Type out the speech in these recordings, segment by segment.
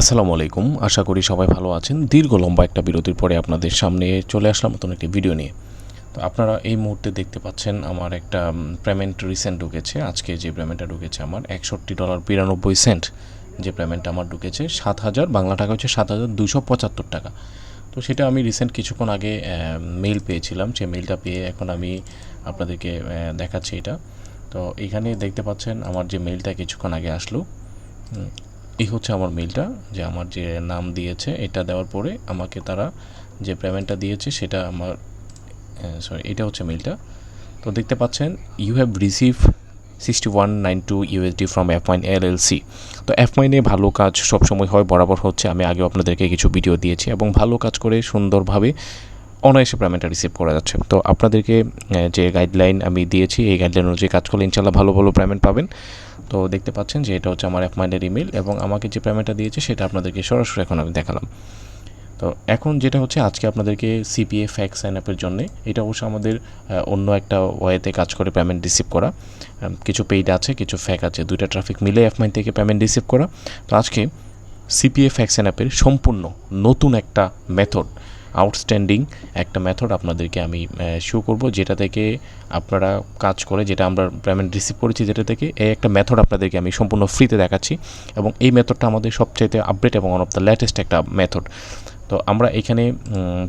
আসসালামু আলাইকুম। আশা করি সবাই ভালো আছেন। দীর্ঘ লম্বা একটা বিরতির পরে আপনাদের সামনে চলে আসলাম নতুন একটি ভিডিও নিয়ে। তো আপনারা এই মুহূর্তে দেখতে পাচ্ছেন আমার একটা পেমেন্ট রিসেন্ট ঢুকেছে। আজকে যে পেমেন্টটা ঢুকেছে আমার একষট্টি ডলার বিরানব্বই সেন্ট। যে পেমেন্টটা আমার ঢুকেছে সাত হাজার, বাংলা টাকা হচ্ছে সাত হাজার দুশো পঁচাত্তর টাকা। তো সেটা আমি রিসেন্ট কিছুক্ষণ আগে মেইল পেয়েছিলাম। সেই মেইলটা পেয়ে এখন আমি আপনাদেরকে দেখাচ্ছি এটা। তো এখানে দেখতে পাচ্ছেন আমার যে মেইলটা কিছুক্ষণ আগে আসলো এই হচ্ছে আমার মেইলটা যে আমার যে নাম দিয়েছে, এটা দেওয়ার পরে আমাকে তারা যে পেমেন্টটা দিয়েছে, সেটা আমার সরি এটা হচ্ছে মেইলটা তো দেখতে পাচ্ছেন you have receive sixty one nine two USD from F mine L L C তো এফ মাইনে ভালো কাজ সবসময় হয়, বরাবর হচ্ছে আমি আগেও আপনাদেরকে কিছু ভিডিও দিয়েছি, এবং ভালো কাজ করে সুন্দরভাবে অনায়াসে পেমেন্টটা রিসিভ করা যাচ্ছে। তো আপনাদেরকে যে গাইডলাইন আমি দিয়েছি, এই গাইডলাইন অনুযায়ী কাজ করলে ইনশাল্লাহ ভালো ভালো পেমেন্ট পাবেন। তো দেখতে পাচ্ছেন যে এটা হচ্ছে আমার অ্যাপ মাইন্ডের ইমেল এবং আমাকে যে পেমেন্টটা দিয়েছে, সেটা আপনাদেরকে সরাসরি এখন আমি দেখালাম। তো এখন যেটা হচ্ছে, আজকে আপনাদেরকে সিপিএ ফ্যাক সাইন আপের জন্য, এটা অবশ্য আমাদের অন্য একটা ওয়েতে কাজ করে পেমেন্ট রিসিভ করা। কিছু পেইড আছে, কিছু ফ্যাক আছে, দুইটা ট্রাফিক মিলে অ্যাপ মাইন্ড থেকে পেমেন্ট রিসিভ করা। তো আজকে সিপিএ ফ্যাক সাইন আপের সম্পূর্ণ নতুন একটা মেথড আউটস্ট্যান্ডিং একটা মেথড আপনাদেরকে আমি শো করব, যেটা থেকে আপনারা কাজ করে, যেটা আমরা পেমেন্ট রিসিভ করেছি, যেটা থেকে এই একটা মেথড আপনাদেরকে আমি সম্পূর্ণ ফ্রিতে দেখাচ্ছি। এবং এই মেথডটা আমাদের সবচাইতে আপডেট এবং ওয়ান অফ দ্য লেটেস্ট একটা মেথড তো আমরা এখানে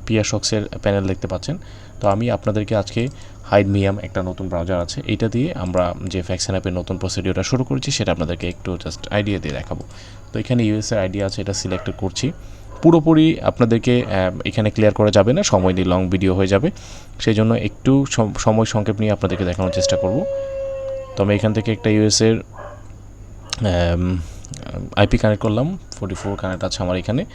পিয়া শক্সের প্যানেল দেখতে পাচ্ছেন। তো আমি আপনাদেরকে আজকে হাইড মিয়াম একটা নতুন ব্রাউজার আছে। এটা দিয়ে আমরা যে ফ্যাকশন অ্যাপের নতুন প্রসিডিওটা শুরু করেছি, সেটা আপনাদেরকে একটু জাস্ট আইডিয়া দিয়ে দেখাবো। তো এখানে ইউএসএর আইডিয়া আছে, এটা সিলেক্ট করছি। পুরোপুরি আপনাদেরকে এখানে ক্লিয়ার করা যাবে না, সময় নিয়ে লং ভিডিও হয়ে যাবে। সেই জন্য একটু সম- সময় সংক্ষেপ নিয়ে আপনাদেরকে দেখানোর চেষ্টা করব। তো আমি এখান থেকে একটা ইউএসের আইপি কানেক্ট করলাম ফোর্টি ফোর কানেক্ট আছে আমার এখানে,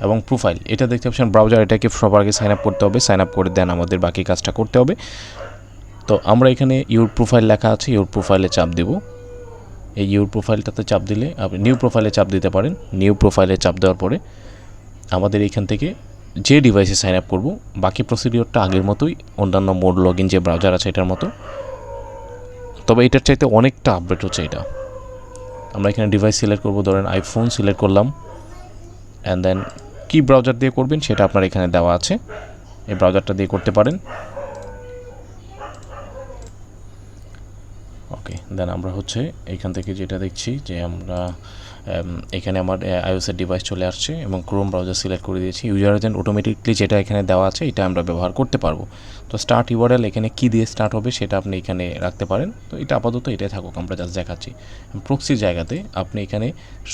এবং প্রোফাইল এটা দেখতে পাচ্ছেন ব্রাউজার এটাকে সবার আগে সাইন আপ করতে হবে সাইন আপ করে দেন আমাদের বাকি কাজটা করতে হবে। তো আমরা এখানে ইউর প্রোফাইল লেখা আছে ইউর প্রোফাইলে চাপ দেব। এই ইউর প্রোফাইলটাতে চাপ দিলে, আপনি নিউ প্রোফাইলে চাপ দিতে পারেন নিউ প্রোফাইলে চাপ দেওয়ার পরে। আমাদের এখান থেকে যে ডিভাইসে সাইন আপ করব, বাকি প্রসিডিওরটা আগের মতোই, অন্যান্য মোড লগ ইন যে ব্রাউজার আছে এটার মতো। তবে এটার চাইতে অনেকটা আপডেট হচ্ছে এটা। আমরা এখানে ডিভাইস সিলেক্ট করব, ধরেন আইফোন সিলেক্ট করলাম অ্যান্ড দেন কী ব্রাউজার দিয়ে করবেন সেটা আপনার এখানে দেওয়া আছে। এই ব্রাউজারটা দিয়ে করতে পারেন। ওকে দেন আমরা হচ্ছে এখান থেকে যেটা দেখছি যে আমরা এখানে আমার আইওসের ডিভাইস চলে আসছে এবং ক্রোম ব্রাউজার সিলেক্ট করে দিয়েছি। ইউজার এজেন্ট অটোমেটিকলি যেটা এখানে দেওয়া আছে, এটা আমরা ব্যবহার করতে পারব। তো স্টার্ট ইউআরএল এখানে কী দিয়ে স্টার্ট হবে সেটা আপনি এখানে রাখতে পারেন। তো এটা আপাতত এটাই থাকুক, আমরা জাস্ট দেখাচ্ছি। প্রক্সির জায়গাতে আপনি এখানে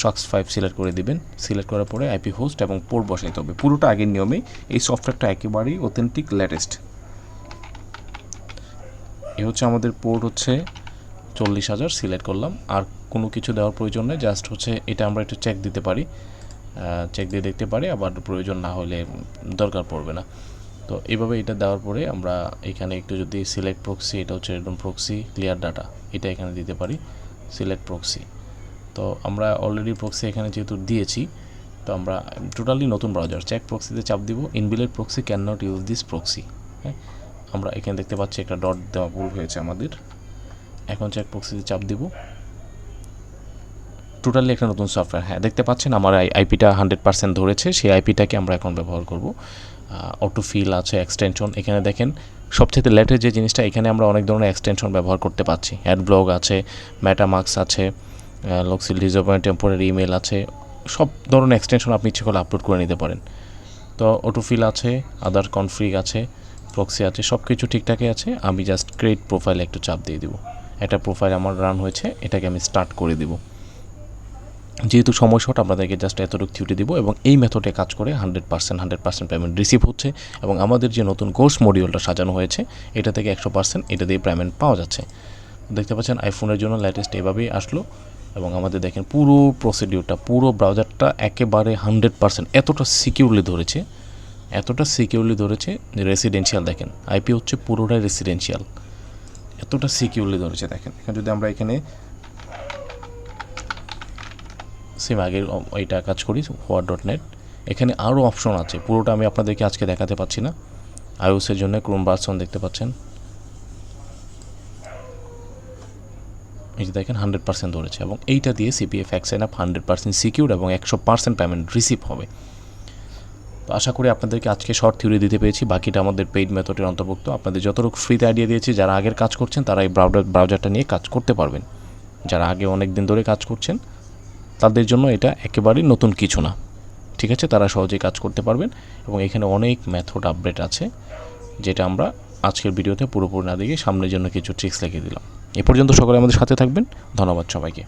সক্স ফাইভ সিলেক্ট করে দিবেন। সিলেক্ট করার পরে আইপি হোস্ট এবং পোর্ট বসাইতে হবে। পুরোটা আগের নিয়মেই এই সফটওয়্যারটা একেবারেই অথেন্টিক লেটেস্ট এ হচ্ছে আমাদের পোর্ট হচ্ছে চল্লিশ হাজার সিলেক্ট করলাম। আর কোনো কিছু দেওয়ার প্রয়োজন নেই জাস্ট হচ্ছে এটা আমরা একটু চেক দিতে পারি। চেক দিয়ে দেখতে পারি, আবার প্রয়োজন না হলে দরকার পড়বে না। তো এইভাবে এটা দেওয়ার পরে আমরা এখানে একটু যদি সিলেক্ট প্রক্সি এটা হচ্ছে একদম প্রক্সি ক্লিয়ার ডাটা এটা এখানে দিতে পারি সিলেক্ট প্রক্সি তো আমরা অলরেডি প্রক্সি এখানে যেহেতু দিয়েছি, তো আমরা টোটালি নতুন ব্রাউজার চেক প্রক্সিতে চাপ দিব invalid proxy cannot use this proxy হ্যাঁ? আমরা এখানে দেখতে পাচ্ছি একটা ডট দেওয়া ভুল হয়েছে আমাদের। এখন চেক প্রক্সিতে চাপ দিব। টোটালি একটা নতুন সফটওয়্যার হ্যাঁ দেখতে পাচ্ছেন আমার আইপিটা হান্ড্রেড পার্সেন্ট ধরেছে, সেই আইপিটাকে আমরা এখন ব্যবহার করব। অটো ফিল আছে এক্সটেনশন এখানে দেখেন সবচেয়ে লেটেস্ট যে জিনিসটা, এখানে আমরা অনেক ধরনের এক্সটেনশন ব্যবহার করতে পারছি। অ্যাড ব্লগ আছে ম্যাটামার্কস আছে লক্সিল ডিজার্ভেন্ট টেম্পোরারি ইমেল আছে, সব ধরনের এক্সটেনশন আপনি ইচ্ছে করে আপলোড করে নিতে পারেন। তো অটোফিল আছে আদার কনফ্রিগ আছে প্রক্সি আছে সব কিছু ঠিকঠাকই আছে, আমি জাস্ট ক্রিয়েট প্রোফাইলে একটু চাপ দিয়ে দিব। একটা প্রোফাইল আমার রান হয়েছে, এটাকে আমি স্টার্ট করে দিব। যেহেতু সময় শর্ট আপনাদেরকে জাস্ট এতটুকু থিউটি দিব এবং এই মেথডে কাজ করে hundred percent hundred percent payment receive হচ্ছে এবং আমাদের যে নতুন কোর্স মডিউলটা সাজানো হয়েছে, এটা থেকে একশো পার্সেন্ট এটা দিয়ে পেমেন্ট পাওয়া যাচ্ছে। দেখতে পাচ্ছেন আইফোনের জন্য লেটেস্ট এভাবেই আসলো এবং আমাদের দেখেন পুরো প্রসিডিউরটা পুরো ব্রাউজারটা একেবারে হান্ড্রেড পার্সেন্ট এতটা সিকিউরলি ধরেছে, এতটা সিকিউরলি ধরেছে রেসিডেন্সিয়াল দেখেন আইপি হচ্ছে পুরোটাই রেসিডেন্সিয়াল এতটা সিকিউরলি ধরেছে দেখেন। এখন যদি আমরা এখানে সেম আগের ওইটা কাজ করি হোয়াট ডট নেট এখানে আরও অপশন আছে, পুরোটা আমি আপনাদেরকে আজকে দেখাতে পাচ্ছি না। আইওসের জন্য ক্রোম বার্সন দেখতে পাচ্ছেন। এই যে দেখেন হান্ড্রেড পার্সেন্ট ধরেছে, এবং এইটা দিয়ে CPF sign up hundred percent secure এবং একশো পার্সেন্ট পেমেন্ট রিসিভ হবে। তো আশা করি আপনাদেরকে আজকে শর্ট থিওরি দিতে পেরেছি, বাকিটা আমাদের পেইড মেথডের অন্তর্ভুক্ত। আপনাদের যতটুকু ফ্রিতে আইডিয়া দিয়েছি, যারা আগের কাজ করছেন, তারা এই ব্রাউজার ব্রাউজারটা নিয়ে কাজ করতে পারবেন। যারা আগে অনেক দিন ধরে কাজ করছেন তাদের জন্য এটা একেবারেই নতুন কিছু না। ঠিক আছে? তারা সহজেই কাজ করতে পারবেন এবং এখানে অনেক মেথড আপডেট আছে, যেটা আমরা আজকের ভিডিওতে পুরোপুরি না দেখে সামনের জন্য কিছু ট্রিক্স লিখে দিলাম। এ পর্যন্ত সকলে আমাদের সাথে থাকবেন। ধন্যবাদ সবাইকে।